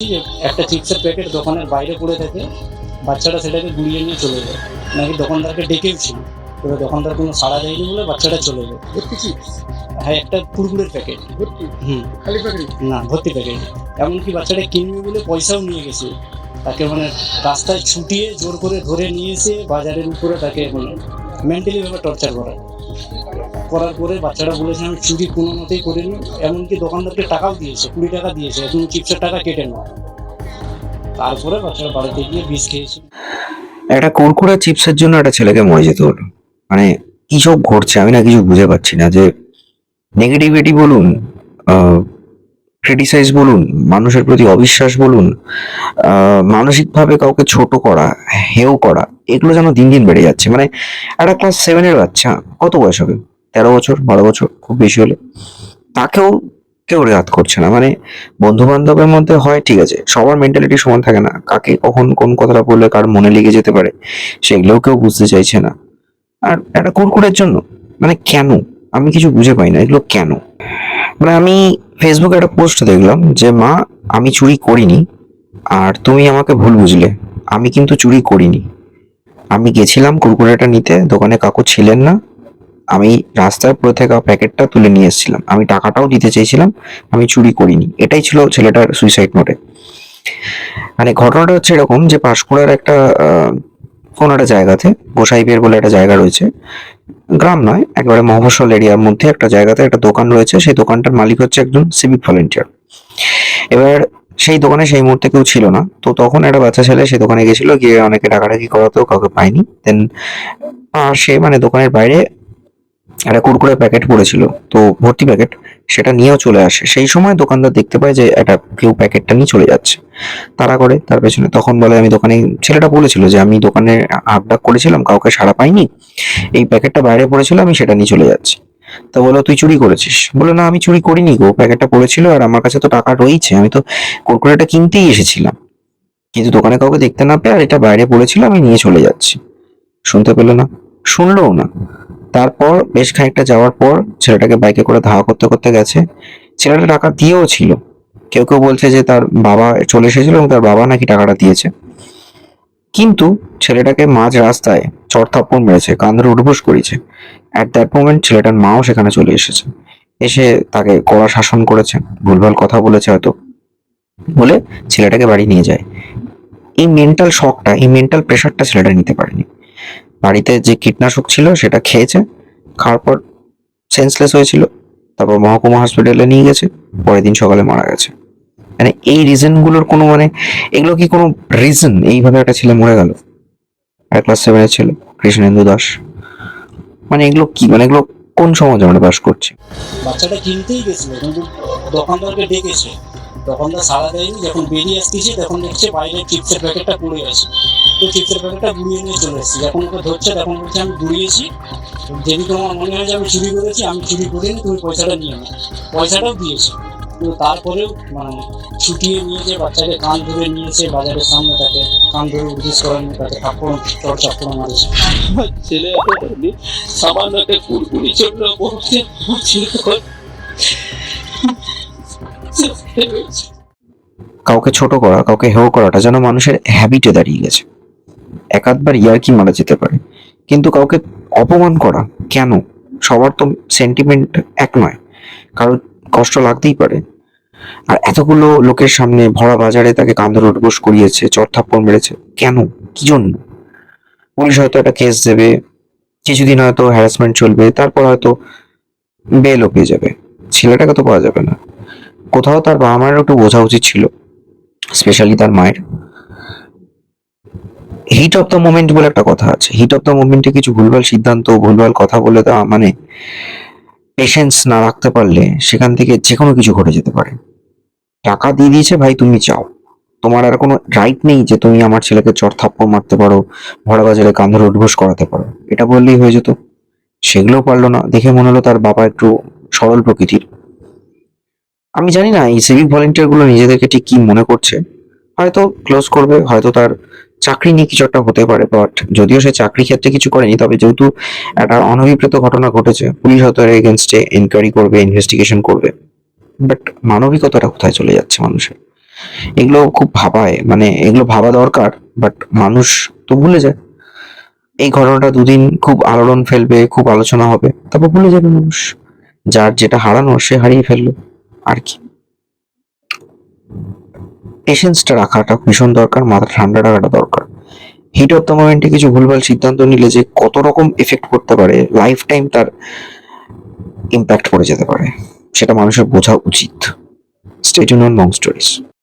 একটা চিপসের প্যাকেট দোকানের বাইরে পড়ে থাকে বাচ্চাটা সেটাকে গুড়িয়ে নিয়ে চলে যায়। নাকি দোকানদারকে ডেকেও ছিল এবার দোকানদার কোনো সাড়া দেয়নি বলে বাচ্চাটা চলে যায়। ভর্তি চিপস? হ্যাঁ একটা কুরকুরের প্যাকেট। ভর্তি? হুম। খালি প্যাকেট? না ভর্তি প্যাকেট। এমনকি বাচ্চাটা কিনবে বলে পয়সাও নিয়ে গেছে। তাকে মানে রাস্তায় ছুটিয়ে জোর করে ধরে নিয়ে এসে বাজারের উপরে তাকে মানে মেন্টালি ভাবে টর্চার করা। করার পরে বাচ্চাটা বলেছে, আমি চুরি কোনো মতেই করিনি। এমনকি দোকানদারকে টাকাও দিয়েছে, কুড়ি টাকা দিয়েছে তুমি চিপসের টাকা কেটে নাও তারপরে বাচ্চাটা বাড়িতে গিয়ে বিষ খেয়েছে। একটা কুরকুরা চিপসের জন্য একটা ছেলেকে মরে যেতে হলো। মানে কি সব ঘটছে আমি না কিছু বুঝে পাচ্ছি না যে নেগেটিভিটি বলুন ক্রিটিসাইজ বলুন, মানুষের প্রতি অবিশ্বাস বলুন মানসিকভাবে কাউকে ছোট করা হেও করা, এগুলো যেন দিন দিন বেড়ে যাচ্ছে। মানে একটা ক্লাস সেভেনের বাচ্চা, কত বয়স হবে? তেরো বছর, বারো বছর, খুব বেশি হলে। তাকেও কেউ রেয়াত করছে না। মানে বন্ধু বান্ধবের মধ্যে হয়, ঠিক আছে, সবার মেন্টালিটি সমান থাকে না। কাকে কখন কোন কথাটা বললে কার মনে লেগে যেতে পারে, সেগুলোও কেউ বুঝতে চাইছে না। আর একটা কুরকুরের জন্য মানে কেন? আমি কিছু বুঝে পাই না, এগুলো কেন? মানে আমি ফেসবুকে একটা পোস্ট দেখলাম যে, মা, আমি চুরি করিনি, আর তুমি আমাকে ভুল বুঝলে। আমি কিন্তু চুরি করিনি। আমি গেছিলাম কুরকুরেটা নিতে, দোকানে কাকু ছিলেন না আমি রাস্তায় পড়ে থাকা প্যাকেটটা তুলে নিয়ে এসেছিলাম। আমি টাকাটাও দিতে চেয়েছিলাম, আমি চুরি করিনি। এটাই ছিল ছেলেটার সুইসাইড নোটে মানে ঘটনাটা হচ্ছে এরকম যে পাঁশকুড়ার একটা কোনো একটা জায়গাতে গোসাইবের বলে একটা জায়গা রয়েছে, গ্রাম নয়, একেবারে মফস্বল এরিয়ার মধ্যে একটা জায়গাতে একটা দোকান রয়েছে, সেই দোকানটার মালিক হচ্ছে একজন সিভিক ভলেন্টিয়ার এবার সেই দোকানে সেই মুহূর্তে কেউ ছিল না, তো তখন একটা বাচ্চা ছেলে সেই দোকানে গেছিল, গিয়ে অনেকে ডাকাডাকি করাতেও কাউকে পায়নি। দেন সে মানে দোকানের বাইরে একটা কুরকুরে প্যাকেট পড়েছিল। তো ভর্তি প্যাকেট সেটা নিয়েও চলে আসে। সেই সময় দোকানদার দেখতে পায় যে একটা কেউ প্যাকেটটা নিয়ে চলে যাচ্ছে। তারা করে, তার পেছনে তখন বলে, আমি দোকানে ছেলেটা বলেছিল যে, আমি দোকানে আবডাক করেছিলাম, কাউকে সাড়া পাইনি। এই প্যাকেটটা বাইরে পড়েছিল, আমি সেটা নিয়ে চলে যাচ্ছি। তো বলো, তুই চুরি করেছিস? বলে, না, আমি চুরি করিনি গো। প্যাকেটটা পড়েছিল আর আমার কাছে তো টাকা রয়েছে। আমি তো কুরকুরেটা কিনতেই এসেছিলাম। কিন্তু দোকানে কাউকে দেখতে না পেয়ে আর এটা বাইরে পড়েছিল, আমি নিয়ে চলে যাচ্ছি। শুনতে পেল না। শুনলোও না। তারপর বেশ খানিকটা যাওয়ার পর ছেলেটাকে বাইকে করে ধাওয়া করতে করতে গেছে। ছেলেটা টাকা দিয়েও ছিল। কেউ কেউ বলছে যে তার বাবা চলে এসেছিল এবং তার বাবা নাকি টাকাটা দিয়েছে। কিন্তু ছেলেটাকে মাঝ রাস্তায় চড় থাপ্পড় মেরেছে কান ধরে উঠবোস করেছে অ্যাট দ্যাট মোমেন্ট ছেলেটার মাও সেখানে চলে এসেছে। এসে তাকে কড়া শাসন করেছে, ভুলভাল কথা বলেছে হয়তো। বলে ছেলেটাকে বাড়ি নিয়ে যায়। এই মেন্টাল শকটা এই মেন্টাল প্রেশারটা ছেলেটা নিতে পারেনি। বাড়িতে যে কীটনাশক ছিল সেটা খেয়েছে, খাওয়ার পর সেন্সলেস হয়েছিল, তারপর মহকুমা হসপিটালে নিয়ে গেছে, পরের দিন সকালে মারা গেছে। মানে এই রিজনগুলোর কোনো মানে এগুলো কি কোনো রিজন এইভাবে একটা ছেলে মরে গেল। আর ক্লাস সেভেনের ছেলে, কৃষ্ণেন্দু দাস। মানে এগুলো কি? মানে এগুলো কোন সমাজে আমরা বাস করছি? বাচ্চাটা কিনতেই গেছিল, কিন্তু দোকানদারকে ডেকেছে। দোকানদার সাড়া দেয়নি, যখন বেরিয়ে আসতেছে, তখন দেখছে বাইরে চিপসের প্যাকেটটা পড়ে আছে। তো চিপসের প্যাকেটটা গুড়িয়ে নিয়ে চলে এসেছে। যখন ওকে ধরছে তখন বলছে আমি গুড়িয়েছি যদি তোমার মনে হয় যে আমি চুরি করেছি আমি চুরি করিনি তুমি পয়সাটা নিয়ে নাও। পয়সাটাও দিয়েছে। কিন্তু তারপরেও মানে ছুটিয়ে নিয়েছে বাচ্চাকে কান ধরে নিয়েছে বাজারের সামনে তাকে কান ধরে উদ্দেশ করানো তাকে থাপ্পড় চড় চাপ্পড় মারেছে ছেলে সামান্য একটা কুড়কুড়ি জন্য বলছে কাউকে ছোট করা কাউকে হেও করাটা যেন মানুষের হ্যাবিটে দাঁড়িয়ে গেছে। একাধবার ইয়ারকি মারা যেতে পারে। কিন্তু কাউকে অপমান করা কেন? সবার তো সেন্টিমেন্ট এক নয়। কারও কষ্ট লাগতেই পারে। আর এতগুলো লোকের সামনে ভরা বাজারে তাকে কান্দর উঠবোস করিয়েছে, চর থাপ্পড় মেরেছে। কেন? কি জন্য? পুলিশ হয়তো একটা কেস দেবে। কিছুদিন হয়তো হ্যারাসমেন্ট চলবে। তারপর হয়তো বেলও পেয়ে যাবে। ছেলেটাকে তো পাওয়া যাবে না। কোথাও তার বাবা মায়ের একটু বোঝা উচিত ছিল স্পেশালি তার মায়ের। হিট অফ দ্য মোমেন্ট বলে একটা কথা আছে। হিট অফ দ্য মোমেন্টে কিছু ভুলভাল সিদ্ধান্ত, ভুলভাল কথা বলে দেওয়া মানে পেশেন্স না রাখতে পারলে সেখান থেকে যে কোনো কিছু ঘটে যেতে পারে। টাকা দিয়ে দিয়েছে, ভাই, তুমি চাও। তোমার আর কোনো রাইট নেই যে তুমি আমার ছেলেকে চর থাপ্পড় মারতে পারো ভরা বাজারে কান্ধরে উদ্ঘোষ করাতে পারো। এটা বললেই হয়ে যেত। সেগুলো পারল না। দেখে মনে হলো তার বাবা একটু সরল প্রকৃতির। আমি জানি না এই সিভিক ভলেন্টিয়ারগুলো নিজেদেরকে ঠিক কি মনে করছে। হয়তো ক্লোজ করবে, হয়তো তার চাকরি নিয়ে কিছু একটা হতে পারে বাট যদিও সে চাকরি ক্ষেত্রে কিছু করেনি, তবে যেহেতু একটা অনভিপ্রেত ঘটনা ঘটেছে, পুলিশ হয়তো এগেনস্টে এনকোয়ারি করবে ইনভেস্টিগেশন করবে বাট মানবিকতাটা কোথায় চলে যাচ্ছে মানুষের? এগুলো খুব ভাবায় মানে এগুলো ভাবা দরকার বাট মানুষ তো ভুলে যায়। এই ঘটনাটা দুদিন খুব আলোড়ন ফেলবে, খুব আলোচনা হবে, তারপর ভুলে যাবে মানুষ। যার যেটা হারানো, সে হারিয়ে ফেলল, আর কি। পেশেন্সটা রাখাটা ভীষণ দরকার, মাথা ঠান্ডা রাখাটা দরকার। হিট অফ দ্য মোমেন্টে কিছু ভুলভাল সিদ্ধান্ত নিলে যে কত রকম এফেক্ট করতে পারে লাইফ টাইম তার ইম্প্যাক্ট পড়ে যেতে পারে, সেটা মানুষের বোঝা উচিত। State union Mong stories